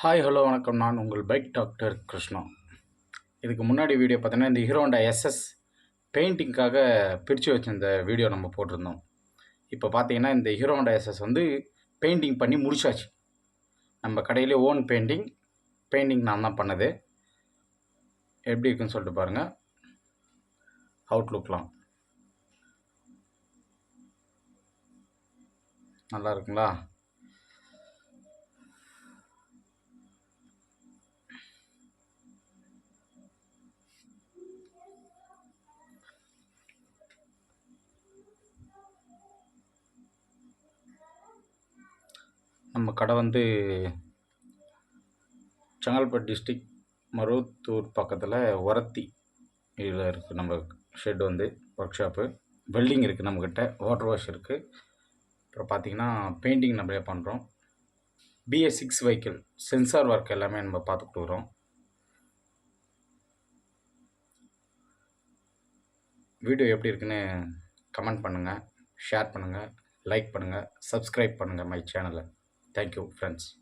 Hi hello வணக்கம். நான் உங்கள் பைக் டாக்டர் கிருஷ்ணா. இதுக்கு முன்னாடி வீடியோ பார்த்தீங்கன்னா இந்த ஹீரோண்டா எஸ்எஸ் பெயிண்டிங்க்காக பிரித்து வச்சிருந்த வீடியோ நம்ம போட்டிருந்தோம். இப்போ பார்த்தீங்கன்னா இந்த ஹீரோண்டா எஸ்எஸ் வந்து பெயிண்டிங் பண்ணி முடிச்சாச்சு. நம்ம கடையிலே ஓன் பெயிண்டிங் பெயிண்டிங் நான் தான் பண்ணது. எப்படி இருக்குன்னு சொல்லிட்டு பாருங்கள் அவுட்லுக்லாம் நல்லா இருக்குங்களா? நம்ம கடை வந்து செங்கல்பட்டு டிஸ்ட்ரிக் மருவத்தூர் பக்கத்தில் உரத்தி இதில் இருக்குது நம்ம ஷெட் வந்து ஒர்க் ஷாப்பு வெல்டிங் இருக்குது நம்மக்கிட்ட வாட்டர் வாஷ் இருக்குது அப்புறம் பார்த்திங்கன்னா பெயிண்டிங் நம்மளே பண்ணுறோம் BS six vehicle sensor work எல்லாமே நம்ம பார்த்து கொடுக்குறோம் வீடியோ எப்படி இருக்குன்னு கமெண்ட் பண்ணுங்கள் ஷேர் பண்ணுங்கள் லைக் பண்ணுங்கள் சப்ஸ்கிரைப் பண்ணுங்கள் மை சேனலை Thank you, friends.